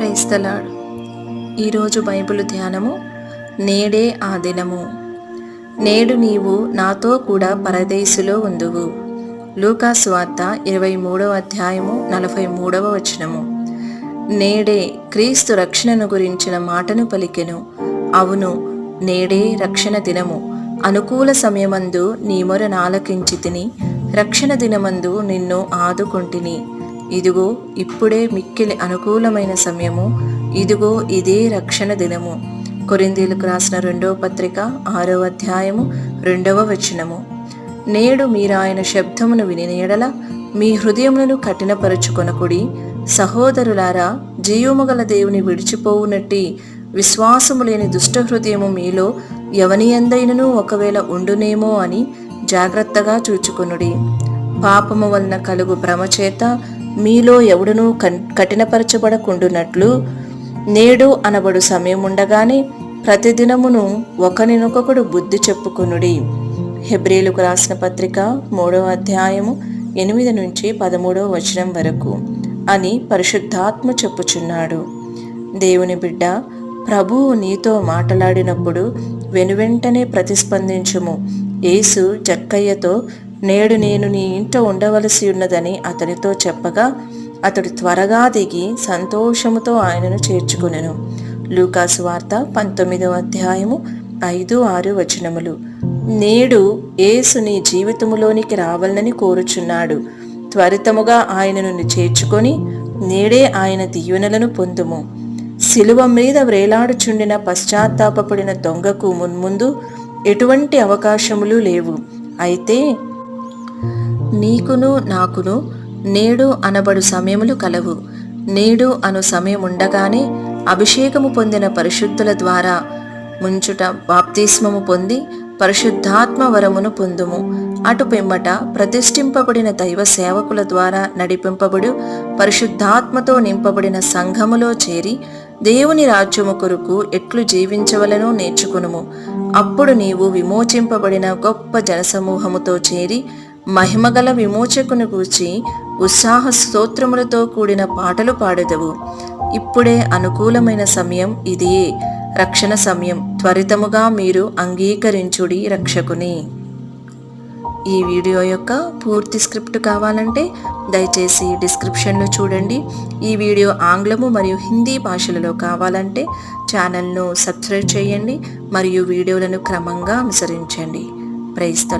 క్రైస్తలాడ్. ఈరోజు బైబిల్ ధ్యానము నేడే ఆ దినము. నేడు నీవు నాతో కూడా పరదేశులో ఉందువు. లూకా వార్త ఇరవై మూడవ అధ్యాయము నలభై మూడవ వచనము. నేడే క్రీస్తు రక్షణను గురించిన మాటను పలికెను. అవును నేడే రక్షణ దినము. అనుకూల సమయమందు నీ మొర నాలకించి తిని రక్షణ దినమందు నిన్ను ఆదుకొంటిని. ఇదిగో ఇప్పుడే మిక్కిలి అనుకూలమైన సమయము. ఇదిగో ఇదే రక్షణ దినము. కొరిందీలకు రాసిన రెండవ పత్రిక ఆరవ అధ్యాయము రెండవ వచనము. నేడు మీరు ఆయన శబ్దమును వినియడల మీ హృదయములను కఠినపరుచుకొనకుడి సహోదరులారా జీవముగల దేవుని విడిచిపోవునట్టి విశ్వాసము లేని దుష్ట హృదయము మీలో ఎవని ఎందైనను ఒకవేళ ఉండునేమో అని జాగ్రత్తగా చూచుకొనుడి. పాపము వలన కలుగు భ్రమ చేత మీలో ఎవడునూ కఠినపరచబడకుండునట్లు నేడు అనబడు సమయం ఉండగానే ప్రతిదినమును ఒకనినొకడు బుద్ధి చెప్పుకొనుడి. హెబ్రిలకు రాసిన పత్రిక మూడవ అధ్యాయము ఎనిమిది నుంచి పదమూడవ వచనం వరకు అని పరిశుద్ధాత్మ చెప్పుచున్నాడు. దేవుని బిడ్డ ప్రభువు నీతో మాట్లాడినప్పుడు వెనువెంటనే ప్రతిస్పందించుము. యేసు జక్కయ్యతో నేడు నేను నీ ఇంట ఉండవలసి ఉన్నదని అతనితో చెప్పగా అతడు త్వరగా దిగి సంతోషముతో ఆయనను చేర్చుకునెను. లూకాసు వార్త పంతొమ్మిదవ అధ్యాయము ఐదు ఆరు వచనములు. నేడు యేసు నీ జీవితములోనికి రావాలని కోరుచున్నాడు. త్వరితముగా ఆయనను చేర్చుకొని నేడే ఆయన దీవెనలను పొందుము. శిలువ మీద వ్రేలాడుచుండిన పశ్చాత్తాపపడిన దొంగకు మున్ముందు ఎటువంటి అవకాశములు లేవు. అయితే నీకును నాకును నేడు అనబడు సమయములు కలవు. నేడు అను సమయం ఉండగానే అభిషేకము పొందిన పరిశుద్ధుల ద్వారా ముంచుట బాప్తిస్మము పొంది పరిశుద్ధాత్మ వరమును పొందుము. అటు పిమ్మట ప్రతిష్ఠింపబడిన దైవ సేవకుల ద్వారా నడిపింపబడు పరిశుద్ధాత్మతో నింపబడిన సంఘములో చేరి దేవుని రాజ్యము కొరకు ఎట్లు జీవించవలనో నేర్చుకునుము. అప్పుడు నీవు విమోచింపబడిన గొప్ప జనసమూహముతో చేరి మహిమగల విమోచకుని గూర్చి ఉత్సాహ స్తోత్రములతో కూడిన పాటలు పాడెదవు. ఇప్పుడే అనుకూలమైన సమయం ఇదియే రక్షణ సమయం. త్వరితముగా మీరు అంగీకరించుడి రక్షకుని. ఈ వీడియో యొక్క పూర్తి స్క్రిప్ట్ కావాలంటే దయచేసి డిస్క్రిప్షన్లో చూడండి. ఈ వీడియో ఆంగ్లము మరియు హిందీ భాషలలో కావాలంటే ఛానల్ను సబ్స్క్రైబ్ చేయండి మరియు వీడియోలను క్రమంగా అనుసరించండి. Praise the